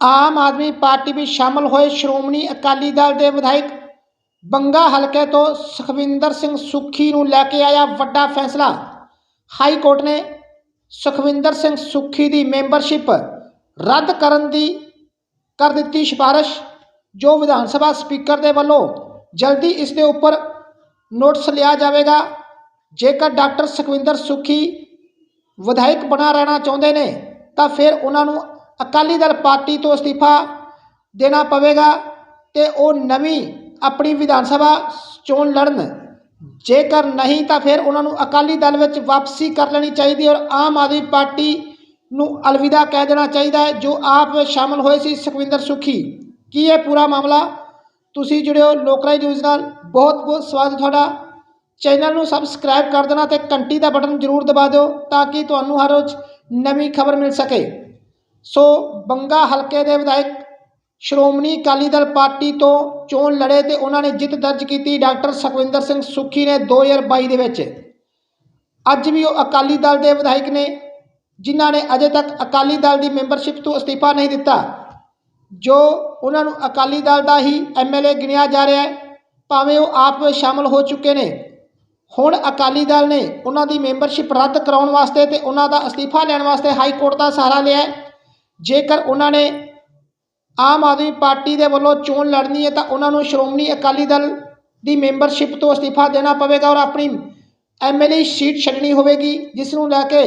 ਆਮ Aadmi party ਵਿੱਚ ਸ਼ਾਮਲ ਹੋਏ ਸ਼੍ਰੋਮਣੀ ਅਕਾਲੀ ਦਲ ਦੇ ਵਿਧਾਇਕ ਬੰਗਾ ਹਲਕੇ ਤੋਂ ਸੁਖਵਿੰਦਰ ਸਿੰਘ ਸੁੱਖੀ ਨੂੰ ਲੈ ਕੇ ਆਇਆ ਵੱਡਾ ਫੈਸਲਾ। ਹਾਈ ਕੋਰਟ ਨੇ ਸੁਖਵਿੰਦਰ ਸਿੰਘ ਸੁੱਖੀ ਦੀ ਮੈਂਬਰਸ਼ਿਪ ਰੱਦ ਕਰਨ ਦੀ ਕਰ ਦਿੱਤੀ ਸਿਫਾਰਿਸ਼, ਜੋ ਵਿਧਾਨ ਸਭਾ ਸਪੀਕਰ ਦੇ ਵੱਲੋਂ ਜਲਦੀ ਇਸ ਦੇ ਉੱਪਰ ਨੋਟਿਸ ਲਿਆ ਜਾਵੇਗਾ। ਜੇਕਰ ਡਾਕਟਰ ਸੁਖਵਿੰਦਰ ਸੁੱਖੀ ਵਿਧਾਇਕ ਬਣਾ ਰਹਿਣਾ ਚਾਹੁੰਦੇ ਨੇ, ਤਾਂ ਫਿਰ ਉਹਨਾਂ ਨੂੰ ਅਕਾਲੀ ਦਲ ਪਾਰਟੀ ਤੋਂ ਅਸਤੀਫਾ ਦੇਣਾ ਪਵੇਗਾ ਤੇ ਉਹ ਨਵੀਂ ਆਪਣੀ ਵਿਧਾਨ ਸਭਾ ਚੋਣ ਲੜਨ। ਜੇਕਰ ਨਹੀਂ ਤਾਂ ਫਿਰ ਉਹਨਾਂ ਨੂੰ ਅਕਾਲੀ ਦਲ ਵਿੱਚ ਵਾਪਸੀ ਕਰ ਲੈਣੀ ਚਾਹੀਦੀ ਔਰ ਆਮ ਆਦਮੀ ਪਾਰਟੀ ਨੂੰ ਅਲਵਿਦਾ ਕਹਿ ਦੇਣਾ ਚਾਹੀਦਾ ਹੈ, ਜੋ ਆਪ ਸ਼ਾਮਲ ਹੋਏ ਸੀ ਸੁਖਵਿੰਦਰ ਸੁਖੀ। ਕੀ ਇਹ ਪੂਰਾ ਮਾਮਲਾ? ਤੁਸੀਂ ਜੁੜਿਓ ਲੋਕਰਾਈ ਨਿਊਜ਼ ਨਾਲ। ਬਹੁਤ ਬਹੁਤ ਸਵਾਗਤ ਤੁਹਾਡਾ। ਚੈਨਲ ਨੂੰ ਸਬਸਕ੍ਰਾਈਬ ਕਰ ਦੇਣਾ ਤੇ ਘੰਟੀ ਦਾ ਬਟਨ ਜ਼ਰੂਰ ਦਬਾ ਦਿਓ ਤਾਂ ਕਿ ਤੁਹਾਨੂੰ ਹਰ ਰੋਜ਼ ਨਵੀਂ ਖਬਰ ਮਿਲ ਸਕੇ। ਸੋ ਬੰਗਾ ਹਲਕੇ ਦੇ ਵਿਧਾਇਕ ਸ਼੍ਰੋਮਣੀ ਅਕਾਲੀ ਦਲ ਪਾਰਟੀ ਤੋਂ ਚੋਣ ਲੜੇ ਤੇ ਉਹਨਾਂ ਨੇ ਜਿੱਤ ਦਰਜ ਕੀਤੀ ਡਾਕਟਰ ਸੁਖਵਿੰਦਰ ਸਿੰਘ ਸੁੱਖੀ ਨੇ 2022 ਦੇ ਵਿੱਚ। ਅੱਜ ਵੀ ਉਹ ਅਕਾਲੀ ਦਲ ਦੇ ਵਿਧਾਇਕ ਨੇ, ਜਿਨ੍ਹਾਂ ਨੇ ਅਜੇ ਤੱਕ ਅਕਾਲੀ ਦਲ ਦੀ ਮੈਂਬਰਸ਼ਿਪ ਤੋਂ ਅਸਤੀਫਾ ਨਹੀਂ ਦਿੱਤਾ, ਜੋ ਉਹਨਾਂ ਨੂੰ ਅਕਾਲੀ ਦਲ ਦਾ ਹੀ ਐਮਐਲਏ ਗਿਣਿਆ ਜਾ ਰਿਹਾ ਹੈ, ਭਾਵੇਂ ਉਹ ਆਪ ਵਿੱਚ ਸ਼ਾਮਲ ਹੋ ਚੁੱਕੇ ਨੇ। ਹੁਣ ਅਕਾਲੀ ਦਲ ਨੇ ਉਹਨਾਂ ਦੀ ਮੈਂਬਰਸ਼ਿਪ ਰੱਦ ਕਰਾਉਣ ਵਾਸਤੇ ਤੇ ਉਹਨਾਂ ਦਾ ਅਸਤੀਫਾ ਲੈਣ ਵਾਸਤੇ ਹਾਈ ਕੋਰਟ ਦਾ ਸਹਾਰਾ ਲਿਆ ਜੇਕਰ ਉਹਨਾਂ ਨੇ ਆਮ ਆਦਮੀ ਪਾਰਟੀ ਦੇ ਵੱਲੋਂ ਚੋਣ ਲੜਨੀ ਹੈ ਤਾਂ ਉਹਨਾਂ ਨੂੰ ਸ਼੍ਰੋਮਣੀ ਅਕਾਲੀ ਦਲ ਦੀ ਮੈਂਬਰਸ਼ਿਪ ਤੋਂ ਅਸਤੀਫਾ ਦੇਣਾ ਪਵੇਗਾ ਔਰ ਆਪਣੀ ਐਮਐਲਏ ਸੀਟ ਛੱਡਣੀ ਹੋਵੇਗੀ, ਜਿਸ ਨੂੰ ਲੈ ਕੇ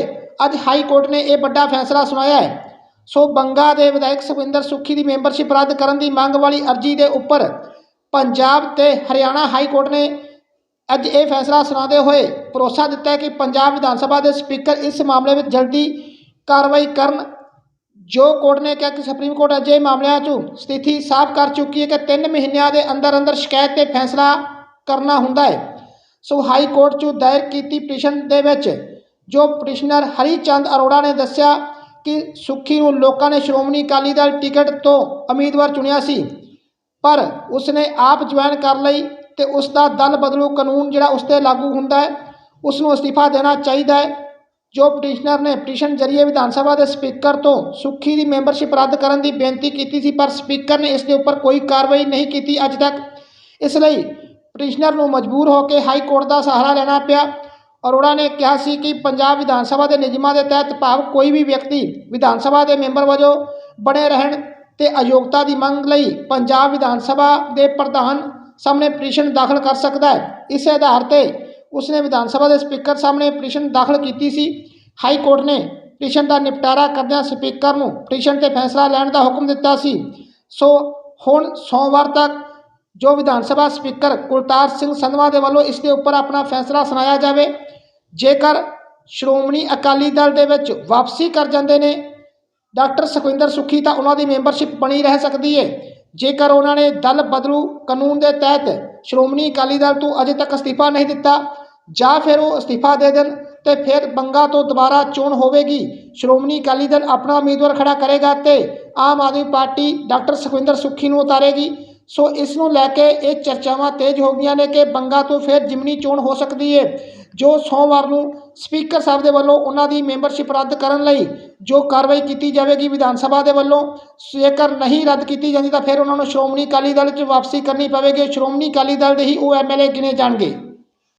ਅੱਜ ਹਾਈ ਕੋਰਟ ਨੇ ਇਹ ਵੱਡਾ ਫੈਸਲਾ ਸੁਣਾਇਆ ਹੈ। ਸੋ ਬੰਗਾ ਦੇ ਵਿਧਾਇਕ ਸੁਖਵਿੰਦਰ ਸੁੱਖੀ ਦੀ ਮੈਂਬਰਸ਼ਿਪ ਰੱਦ ਕਰਨ ਦੀ ਮੰਗ ਵਾਲੀ ਅਰਜੀ ਦੇ ਉੱਪਰ ਪੰਜਾਬ ਤੇ ਹਰਿਆਣਾ ਹਾਈ ਕੋਰਟ ਨੇ ਅੱਜ ਇਹ ਫੈਸਲਾ ਸੁਣਾਉਂਦੇ ਹੋਏ ਭਰੋਸਾ ਦਿੱਤਾ ਕਿ ਪੰਜਾਬ ਵਿਧਾਨ ਸਭਾ ਦੇ ਸਪੀਕਰ ਇਸ ਮਾਮਲੇ ਵਿੱਚ ਜਲਦੀ ਕਾਰਵਾਈ ਕਰਨ ਜੋ ਕੋਰਟ ਨੇ ਕਿਹਾ ਕਿ ਸੁਪਰੀਮ ਕੋਰਟ ਅਜੇ ਮਾਮਲਿਆਂ 'ਚ ਸਥਿਤੀ ਸਾਫ਼ ਕਰ ਚੁੱਕੀ ਹੈ ਕਿ 3 ਮਹੀਨਿਆਂ ਦੇ ਅੰਦਰ ਅੰਦਰ ਸ਼ਿਕਾਇਤ ਤੇ ਫੈਸਲਾ ਕਰਨਾ ਹੁੰਦਾ ਹੈ। ਸੋ ਹਾਈ ਕੋਰਟ 'ਚ ਦਾਇਰ ਕੀਤੀ ਪਟੀਸ਼ਨ ਦੇ ਵਿੱਚ ਜੋ ਪਟੀਸ਼ਨਰ ਹਰੀ ਚੰਦ ਅਰੋੜਾ ਨੇ ਦੱਸਿਆ ਕਿ ਸੁੱਖੀ ਨੂੰ ਲੋਕਾਂ ਨੇ ਸ਼੍ਰੋਮਣੀ ਅਕਾਲੀ ਦਲ ਟਿਕਟ ਤੋਂ ਉਮੀਦਵਾਰ ਚੁਣਿਆ ਸੀ, ਪਰ ਉਸਨੇ ਆਪ ਜੁਆਇਨ ਕਰ ਲਈ ਤੇ ਉਸ ਦਾ ਦਲ ਬਦਲੂ ਕਾਨੂੰਨ ਜਿਹੜਾ ਉਸ ਤੇ ਲਾਗੂ ਹੁੰਦਾ ਹੈ ਉਸ ਨੂੰ ਅਸਤੀਫਾ ਦੇਣਾ ਚਾਹੀਦਾ ਹੈ। ਜੋ ਪਟੀਸ਼ਨਰ ਨੇ ਪਟੀਸ਼ਨ ਜਰੀਏ ਵਿਧਾਨ ਸਭਾ ਦੇ ਸਪੀਕਰ ਤੋਂ ਸੁੱਖੀ ਦੀ ਮੈਂਬਰਸ਼ਿਪ ਰੱਦ ਕਰਨ ਦੀ ਬੇਨਤੀ ਕੀਤੀ ਸੀ, ਪਰ ਸਪੀਕਰ ਨੇ ਇਸ ਦੇ ਉੱਪਰ ਕੋਈ ਕਾਰਵਾਈ ਨਹੀਂ ਕੀਤੀ ਅੱਜ ਤੱਕ। ਇਸ ਲਈ ਪਟੀਸ਼ਨਰ ਨੂੰ ਮਜਬੂਰ ਹੋ ਕੇ ਹਾਈ ਕੋਰਟ ਦਾ ਸਹਾਰਾ ਲੈਣਾ ਪਿਆ। ਅਰੋੜਾ ਨੇ ਕਿਹਾ ਸੀ ਕਿ ਪੰਜਾਬ ਵਿਧਾਨ ਸਭਾ ਦੇ ਨਿਯਮਾਂ ਦੇ ਤਹਿਤ ਭਾਵ ਕੋਈ ਵੀ ਵਿਅਕਤੀ ਵਿਧਾਨ ਸਭਾ ਦੇ ਮੈਂਬਰ ਵਜੋਂ ਬਣੇ ਰਹਿਣ ਤੇ ਅਯੋਗਤਾ ਦੀ ਮੰਗ ਲਈ ਪੰਜਾਬ ਵਿਧਾਨ ਸਭਾ ਦੇ ਪ੍ਰਧਾਨ ਸਾਹਮਣੇ ਪਟੀਸ਼ਨ ਦਾਖਲ ਕਰ ਸਕਦਾ ਹੈ। ਇਸ ਆਧਾਰ ਤੇ ਉਸਨੇ ਵਿਧਾਨ ਸਭਾ ਦੇ ਸਪੀਕਰ ਸਾਹਮਣੇ ਪਟੀਸ਼ਨ ਦਾਖਲ ਕੀਤੀ ਸੀ। ਹਾਈ ਕੋਰਟ ਨੇ ਪਟੀਸ਼ਨ ਦਾ ਨਿਪਟਾਰਾ ਕਰਦਿਆਂ ਸਪੀਕਰ ਨੂੰ ਪਟੀਸ਼ਨ ਤੇ ਫੈਸਲਾ ਲੈਣ ਦਾ ਹੁਕਮ ਦਿੱਤਾ ਸੀ। ਸੋ ਹੁਣ ਸੋਮਵਾਰ ਤੱਕ ਜੋ ਵਿਧਾਨ ਸਭਾ ਸਪੀਕਰ ਕੁਲਤਾਰ ਸਿੰਘ ਸੰਧਵਾ ਦੇ ਵੱਲੋਂ ਇਸ ਦੇ ਉੱਪਰ ਆਪਣਾ ਫੈਸਲਾ ਸੁਣਾਇਆ ਜਾਵੇ, ਜੇਕਰ ਸ਼੍ਰੋਮਣੀ ਅਕਾਲੀ ਦਲ ਦੇ ਵਿੱਚ ਵਾਪਸੀ ਕਰ ਜਾਂਦੇ ਨੇ, ਡਾਕਟਰ ਸੁਖਵਿੰਦਰ ਸੁੱਖੀ ਤਾਂ ਉਹਨਾਂ ਦੀ ਮੈਂਬਰਸ਼ਿਪ ਬਣੀ ਰਹਿ ਸਕਦੀ ਹੈ ਜੇਕਰ ਉਹਨਾਂ ਨੇ ਦਲ ਬਦਲੂ ਕਾਨੂੰਨ ਦੇ ਤਹਿਤ ਸ਼੍ਰੋਮਣੀ ਅਕਾਲੀ ਦਲ ਤੋਂ ਅਜੇ ਤੱਕ ਅਸਤੀਫਾ ਨਹੀਂ ਦਿੱਤਾ ਜਾਂ ਫਿਰ ਉਹ ਅਸਤੀਫਾ ਦੇ ਦੇਣ ਤੇ ਫਿਰ ਬੰਗਾ ਤੋਂ ਦੁਬਾਰਾ ਚੋਣ ਹੋਵੇਗੀ। ਸ਼੍ਰੋਮਣੀ ਅਕਾਲੀ ਦਲ ਆਪਣਾ ਉਮੀਦਵਾਰ ਖੜਾ ਕਰੇਗਾ ਤੇ ਆਮ ਆਦਮੀ ਪਾਰਟੀ ਡਾਕਟਰ ਸੁਖਵਿੰਦਰ ਸੁੱਖੀ ਨੂੰ ਉਤਾਰੇਗੀ। ਸੋ ਇਸ ਨੂੰ ਲੈ ਕੇ ਇਹ ਚਰਚਾਵਾਂ ਤੇਜ਼ ਹੋ ਗਈਆਂ ਨੇ ਕਿ ਬੰਗਾ ਤੋਂ ਫਿਰ ਜਿਮਨੀ ਚੋਣ ਹੋ ਸਕਦੀ ਹੈ ਜੋ ਸੋਮਵਾਰ ਨੂੰ ਸਪੀਕਰ ਸਾਹਿਬ ਦੇ ਵੱਲੋਂ ਉਹਨਾਂ ਦੀ ਮੈਂਬਰਸ਼ਿਪ ਰੱਦ ਕਰਨ ਲਈ ਜੋ ਕਾਰਵਾਈ ਕੀਤੀ ਜਾਵੇਗੀ ਵਿਧਾਨ ਸਭਾ ਦੇ ਵੱਲੋਂ। ਜੇਕਰ ਨਹੀਂ ਰੱਦ ਕੀਤੀ ਜਾਂਦੀ ਤਾਂ ਫਿਰ ਉਹਨਾਂ ਨੂੰ ਸ਼੍ਰੋਮਣੀ ਅਕਾਲੀ ਦਲ 'ਚ ਵਾਪਸੀ ਕਰਨੀ ਪਵੇਗੀ। ਸ਼੍ਰੋਮਣੀ ਅਕਾਲੀ ਦਲ ਦੇ ਹੀ ਉਹ ਐਮਐਲਏ ਗਿਣੇ ਜਾਣਗੇ।